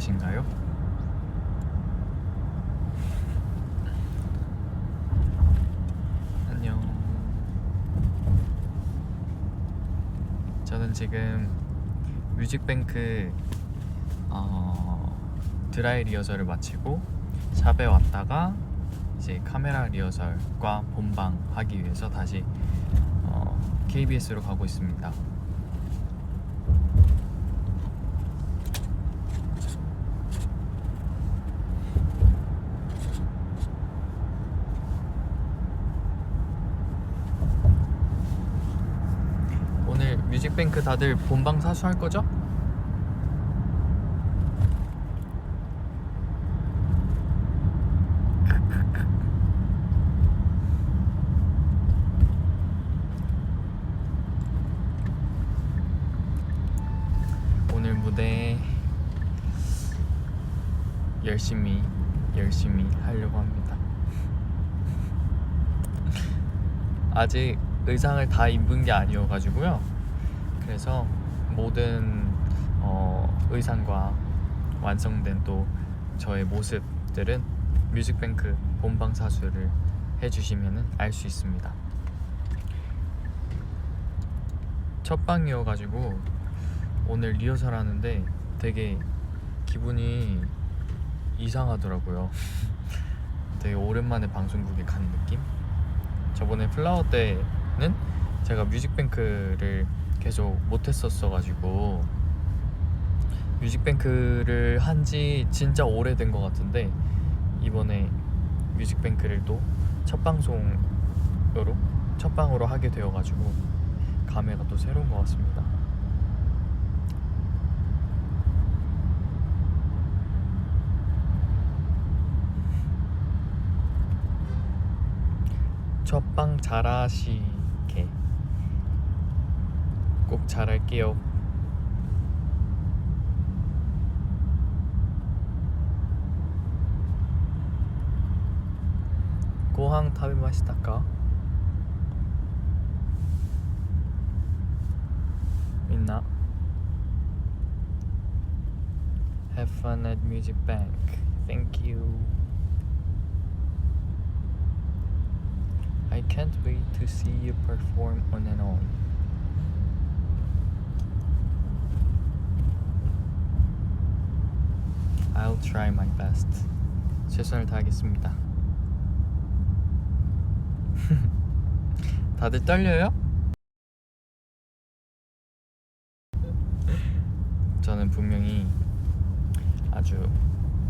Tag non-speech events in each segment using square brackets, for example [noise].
계신가요? 안녕. 저는 지금 뮤직뱅크 어, 드라이 리허설을 마치고 샵에 왔다가 이제 카메라 리허설과 본방 하기 위해서 다시 어, KBS로 가고 있습니다. 오늘 뮤직 뱅크 다들 본방 사수할 거죠? 오늘 무대 열심히 열심히 하려고 합니다. 아직 의상을 다 입은 게 아니어가지고요. 그래서 모든 어, 의상과 완성된 또 저의 모습들은 뮤직뱅크 본방 사수를 해주시면 알 수 있습니다. 첫 방이어가지고 오늘 리허설 하는데 되게 기분이 이상하더라고요. 되게 오랜만에 방송국에 간 느낌? 저번에 플라워 때는 제가 뮤직뱅크를 계속 못했었어가지고 뮤직뱅크를 한 지 진짜 오래된 것 같은데 이번에 뮤직뱅크를 또 첫 방송으로 첫 방으로 하게 되어가지고 감회가 또 새로운 것 같습니다. 첫방 잘하시게 꼭 잘할게요. 고항 타베 마시다까? 민나 Have fun at Music Bank. Thank you. I can't wait to see you perform on and on. I'll try my best. 최선을 다하겠습니다. [laughs] 다들 떨려요? 저는 분명히 아주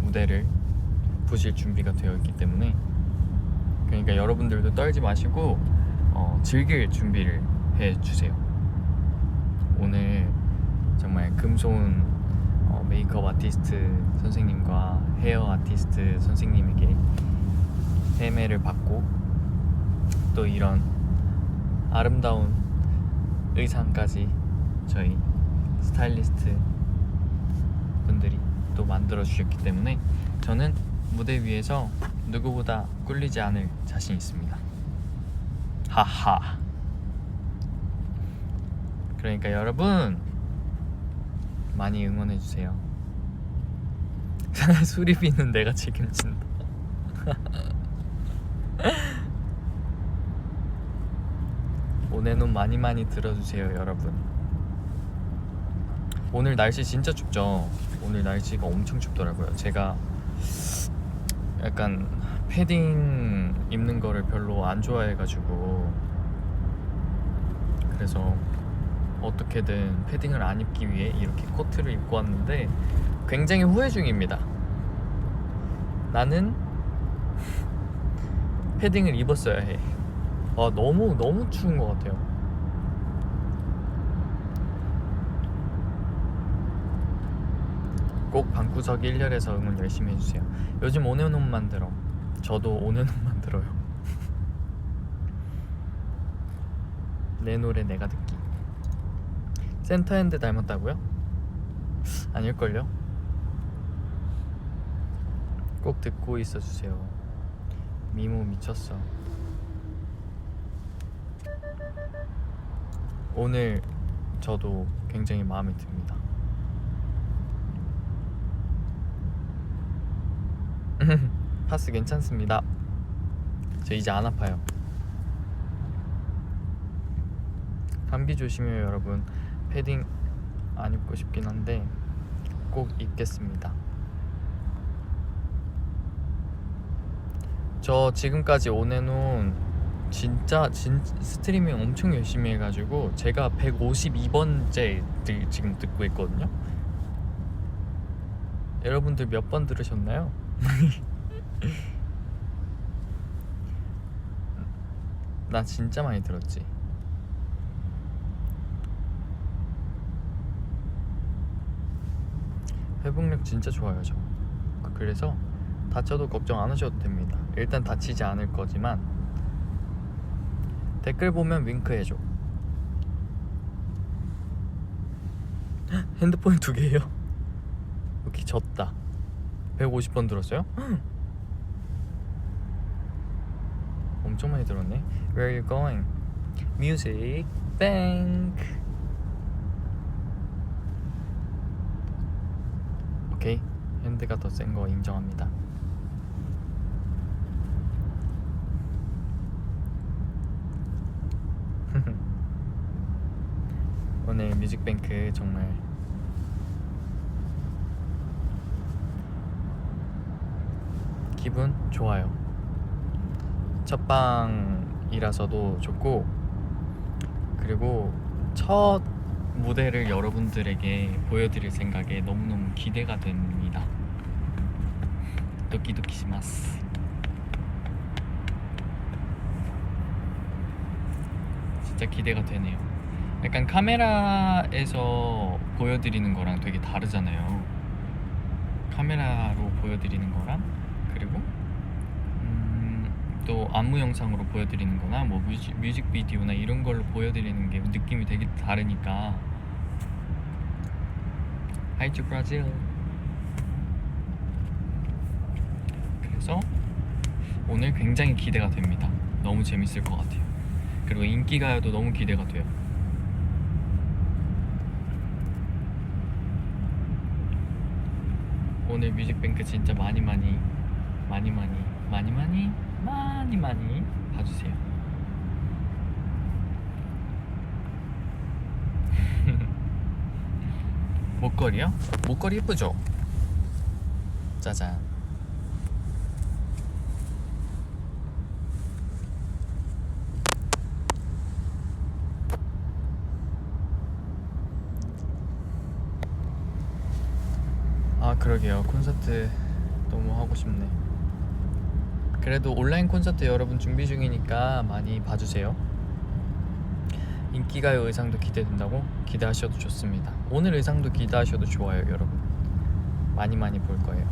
무대를 부실 준비가 되어 있기 때문에 그러니까 여러분들도 떨지 마시고 어, 즐길 준비를 해 주세요. 오늘 정말 금손 어, 메이크업 아티스트 선생님과 헤어 아티스트 선생님에게 세매를 받고 또 이런 아름다운 의상까지 저희 스타일리스트 분들이 또 만들어 주셨기 때문에 저는 무대 위에서 누구보다 꿀리지 않을 자신 있습니다. 하하. 그러니까 여러분 많이 응원해 주세요. 수리비는 내가 책임진다. [laughs] 오네는 많이 많이 들어주세요, 여러분. 오늘 날씨 진짜 춥죠. 오늘 날씨가 엄청 춥더라고요. 제가 약간 패딩 입는 거를 별로 안 좋아해가지고 그래서 어떻게든 패딩을 안 입기 위해 이렇게 코트를 입고 왔는데 굉장히 후회 중입니다. 나는 패딩을 입었어야 해. 아 너무 너무 추운 것 같아요. 꼭 방구석 1열에서 응원 열심히 해주세요. 요즘 오네논 만들어. 저도 오네논 [laughs] 만들어요. 내 노래 내가 듣기. 센터핸드 닮았다고요? 아닐걸요? 꼭 듣고 있어주세요. 미모 미쳤어. 오늘 저도 굉장히 마음에 듭니다. [laughs] 파스 괜찮습니다. 저 이제 안 아파요. 감기 조심해요, 여러분. 패딩 안 입고 싶긴 한데 꼭 입겠습니다. 저 지금까지 온해놓은 진짜 진 스트리밍 엄청 열심히 해가지고 제가 152번째 지금 듣고 있거든요. 여러분들 몇 번 들으셨나요? [laughs] 나 진짜 많이 들었지. 회복력 진짜 좋아요 저. 그래서 다쳐도 걱정 안 하셔도 됩니다. 일단 다치지 않을 거지만 댓글 보면 윙크 해줘. 헉, [laughs] 핸드폰 두 개예요. 여기 졌다. 150번 들었어요? 헉. [gasps] 엄청 많이 들었네. Where are you going? Music Bank. 오케이. 핸드가 더 센 거 인정합니다. [laughs] 오늘 뮤직뱅크 정말 기분 좋아요. 첫 방이라서도 좋고 그리고 첫 무대를 여러분들에게 보여드릴 생각에 너무너무 기대가 됩니다. 도끼도끼시마스. 진짜 기대가 되네요. 약간 카메라에서 보여드리는 거랑 되게 다르잖아요. 카메라로 보여드리는 거랑 그리고 음, 또 안무 영상으로 보여드리는 거나 뭐 뮤직, 뮤직비디오나 이런 걸로 보여드리는 게 느낌이 되게 다르니까 하이투 브라질 그래서 오늘 굉장히 기대가 됩니다 너무 재밌을 것 같아요 그리고 인기가요도 너무 기대가 돼요 오늘 뮤직뱅크 진짜 많이 많이 많이 많이 많이 많이 많이 많이 봐주세요. [laughs] 목걸이요? 목걸이 예쁘죠? 짜잔. 아 그러게요. 콘서트 너무 하고 싶네. 그래도 온라인 콘서트 여러분 준비 중이니까 많이 봐주세요. 인기가요 의상도 기대된다고? 기대하셔도 좋습니다. 오늘 의상도 기대하셔도 좋아요 여러분. 많이 많이 볼 거예요.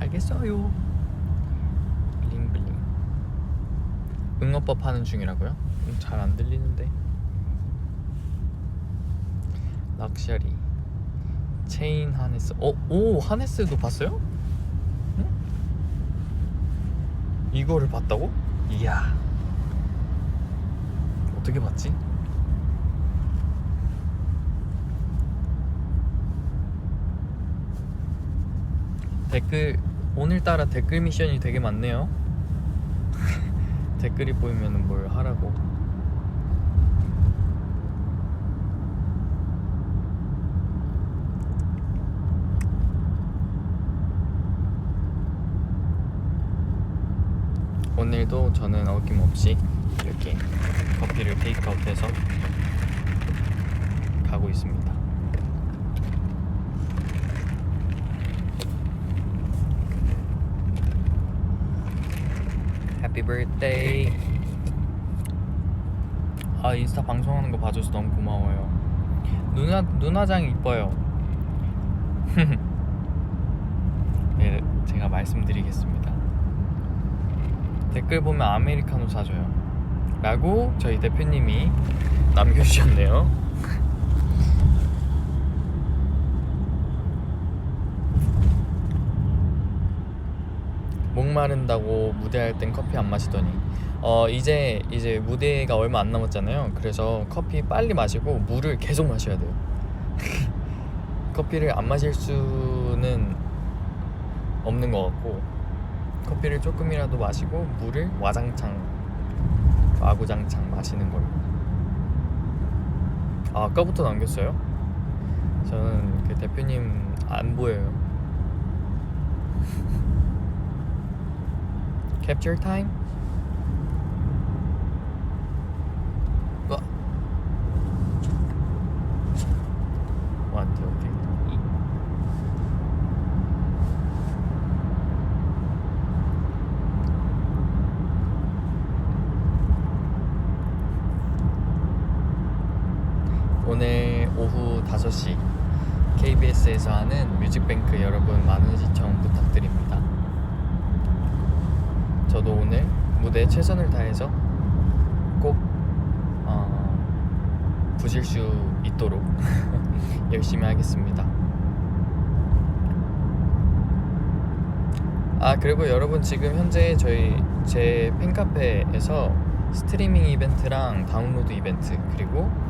알겠어요. 블링블링. 응어법 하는 중이라고요? 잘 안 들리는데. 럭셔리 체인 하네스 어? 오 하네스도 봤어요? 응? 이거를 봤다고? 이야 어떻게 봤지? 댓글 오늘따라 댓글 미션이 되게 많네요 [laughs] 댓글이 보이면 뭘 하라고 오늘도 저는 어김없이 이렇게 커피를 테이크아웃해서 가고 있습니다. 해피 birthday. 아 인스타 방송하는 거 봐줘서 너무 고마워요. 누나 누나장이 이뻐요. [laughs] 네, 제가 말씀드리겠습니다. 댓글 보면 아메리카노 사줘요. 라고 저희 대표님이 남겨주셨네요. [laughs] 목마른다고 무대할 땐 커피 안 마시더니 어 이제 이제 무대가 얼마 안 남았잖아요. 그래서 커피 빨리 마시고 물을 계속 마셔야 돼요. [laughs] 커피를 안 마실 수는 없는 것 같고 커피를 조금이라도 마시고 물을 와장창 와구장창 마시는 걸로. 아, 아까부터 남겼어요? 저는 그 대표님 안 보여요. [laughs] Capture time? 오늘 오후 5시 KBS에서 하는 뮤직뱅크 여러분 많은 시청 부탁드립니다. 저도 오늘 무대에 최선을 다해서 꼭 어, 부실 수 있도록 [laughs] 열심히 하겠습니다. 아 그리고 여러분 지금 현재 저희 제 팬카페에서 스트리밍 이벤트랑 다운로드 이벤트 그리고 어,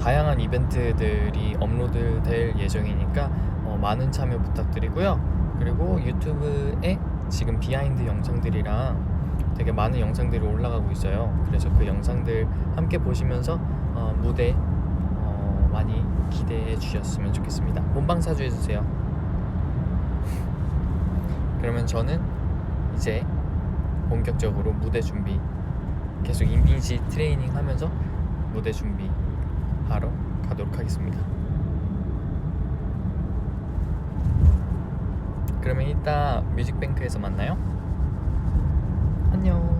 다양한 이벤트들이 업로드될 예정이니까 어, 많은 참여 부탁드리고요. 그리고 유튜브에 지금 비하인드 영상들이랑 되게 많은 영상들이 올라가고 있어요. 그래서 그 영상들 함께 보시면서 어, 무대 어, 많이 기대해 주셨으면 좋겠습니다. 본방 사주해 주세요. 그러면 저는 이제 본격적으로 무대 준비 계속 인빈시 트레이닝 하면서 무대 준비 하러 가도록 하겠습니다. 그러면 이따 뮤직뱅크에서 만나요. 안녕.